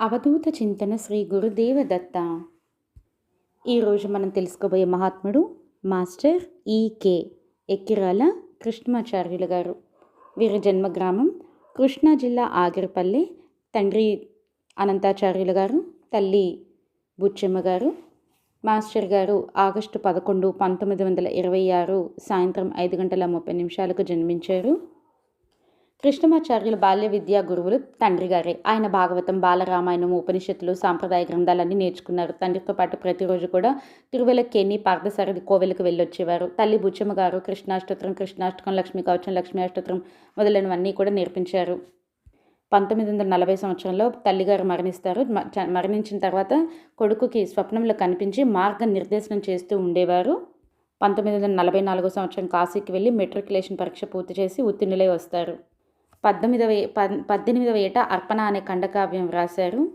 అవధూత చింతన శ్రీ గురుదేవ దత్త ఈరోజు మనం తెలుసుకోబోయే మహాత్ముడు మాస్టర్ ఈకే ఎక్కిరాల కృష్ణమాచార్యులు గారు. వీరి జన్మగ్రామం కృష్ణా జిల్లా ఆగిరిపల్లి తండ్రి అనంతాచార్యులు గారు తల్లి బుచ్చమ్మ గారు మాస్టర్ గారు ఆగస్టు పదకొండు పంతొమ్మిది వందల ఇరవై ఆరు సాయంత్రం ఐదు గంటల ముప్పై నిమిషాలకు జన్మించారు. కృష్ణమాచార్యుల బాల్య విద్యా గురువులు తండ్రి గారే. ఆయన భాగవతం బాలరామాయణం ఉపనిషత్తులు సాంప్రదాయ గ్రంథాలన్నీ నేర్చుకున్నారు. తండ్రితో పాటు ప్రతిరోజు కూడా తిరువెలకేని పార్థసారథి కోవెలకు వెళ్ళొచ్చేవారు. తల్లి బుచ్చమ్మ గారు కృష్ణాష్టోత్రం కృష్ణాష్టకం లక్ష్మీ కవచం లక్ష్మీ అష్టోత్రం మొదలైనవన్నీ కూడా నేర్పించారు. పంతొమ్మిది వందల నలభై సంవత్సరంలో తల్లిగారు మరణిస్తారు. మరణించిన తర్వాత కొడుకుకి స్వప్నంలో కనిపించి మార్గ నిర్దేశనం చేస్తూ ఉండేవారు. పంతొమ్మిది వందల నలభై నాలుగో సంవత్సరం కాశీకి వెళ్ళి మెట్రికులేషన్ పరీక్ష పూర్తి చేసి ఉత్తీర్ణులై వస్తారు. పద్దెనిమిదవ పద్దెనిమిదవ ఏట అర్పణ అనే ఖండకావ్యం రాశారు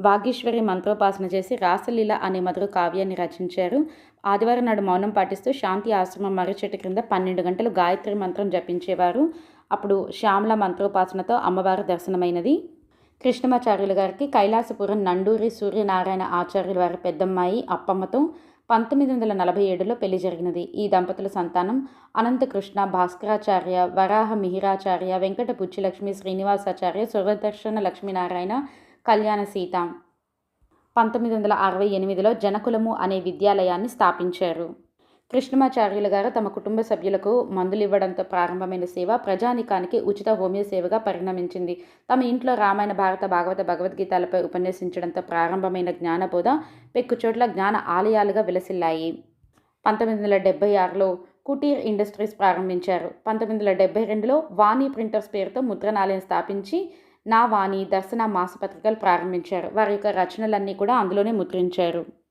వాగీశ్వరి మంత్రోపాసన చేసి రాసలీల అనే మధుర కావ్యాన్ని రచించారు. ఆదివారం నాడు మౌనం పాటిస్తూ శాంతి ఆశ్రమం మర్రి క్రింద పన్నెండు గంటలు గాయత్రి మంత్రం జపించేవారు. అప్పుడు శ్యామల మంత్రోపాసనతో అమ్మవారి దర్శనమైనది. కృష్ణమాచార్యులు గారికి కైలాసపురం నండూరి సూర్యనారాయణ ఆచార్యుల వారి పెద్దమ్మాయి అప్పమ్మతో పంతొమ్మిది వందల నలభై ఏడులో పెళ్ళి జరిగినది. ఈ దంపతుల సంతానం అనంతకృష్ణ భాస్కరాచార్య వరాహ మిహిరాచార్య వెంకట పుచ్చిలక్ష్మి శ్రీనివాసాచార్య సురదర్శన లక్ష్మీనారాయణ కళ్యాణ సీత. పంతొమ్మిది వందల అరవై ఎనిమిదిలో జనకులము అనే విద్యాలయాన్ని స్థాపించారు. కృష్ణమాచార్యులు గారు తమ కుటుంబ సభ్యులకు మందులు ఇవ్వడంతో ప్రారంభమైన సేవ ప్రజానికానికి ఉచిత హోమియో సేవగా పరిణమించింది. తమ ఇంట్లో రామాయణ భారత భాగవత భగవద్గీతాలపై ఉపన్యసించడంతో ప్రారంభమైన జ్ఞానబోధ పెక్కుచోట్ల జ్ఞాన ఆలయాలుగా విలసిల్లాయి. పంతొమ్మిది వందల డెబ్బై ఆరులో కుటీర్ ఇండస్ట్రీస్ ప్రారంభించారు. పంతొమ్మిది వందల డెబ్బై రెండులో వాణి ప్రింటర్స్ పేరుతో ముద్రణాలయం స్థాపించి నా వాణి దర్శన మాసపత్రికలు ప్రారంభించారు. వారి యొక్క రచనలన్నీ కూడా అందులోనే ముద్రించారు.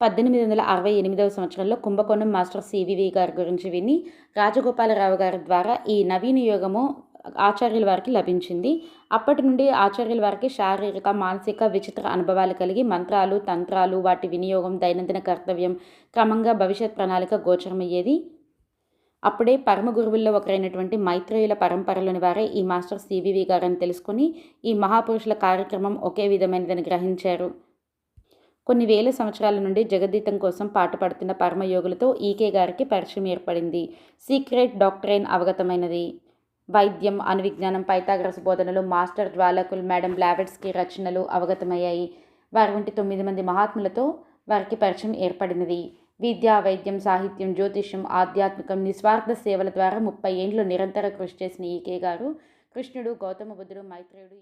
పద్దెనిమిది వందల అరవై ఎనిమిదవ సంవత్సరంలో కుంభకోణం మాస్టర్ సివివి గారి గురించి విని రాజగోపాలరావు గారి ద్వారా ఈ నవీన యోగము ఆచార్యుల వారికి లభించింది. అప్పటి నుండి ఆచార్యుల వారికి శారీరక మానసిక విచిత్ర అనుభవాలు కలిగి మంత్రాలు తంత్రాలు వాటి వినియోగం దైనందిన కర్తవ్యం క్రమంగా భవిష్యత్ ప్రణాళిక గోచరమయ్యేది. అప్పుడే పరమ గురువుల్లో ఒకరైనటువంటి మైత్రేయుల పరంపరలోని వారే ఈ మాస్టర్ సివివి గారని తెలుసుకుని ఈ మహాపురుషుల కార్యక్రమం ఒకే విధమైనదని గ్రహించారు. కొన్ని వేల సంవత్సరాల నుండి జగదీతం కోసం పాటుపడుతున్న పరమయోగులతో ఈకే గారికి పరిచయం ఏర్పడింది. సీక్రెట్ డాక్టరైన్ అవగతమైనది. వైద్యం అనువిజ్ఞానం పైతాగ్రస బోధనలు మాస్టర్ ద్వాలకుల్ మేడం బ్లావెట్స్కి రచనలు అవగతమయ్యాయి. వారి వంటి తొమ్మిది మంది మహాత్ములతో వారికి పరిచయం ఏర్పడినది. విద్య వైద్యం సాహిత్యం జ్యోతిష్యం ఆధ్యాత్మికం నిస్వార్థ సేవల ద్వారా ముప్పై ఏండ్లు నిరంతర కృషి చేసిన ఈకే గారు కృష్ణుడు గౌతమ బుద్ధుడు మైత్రేయుడు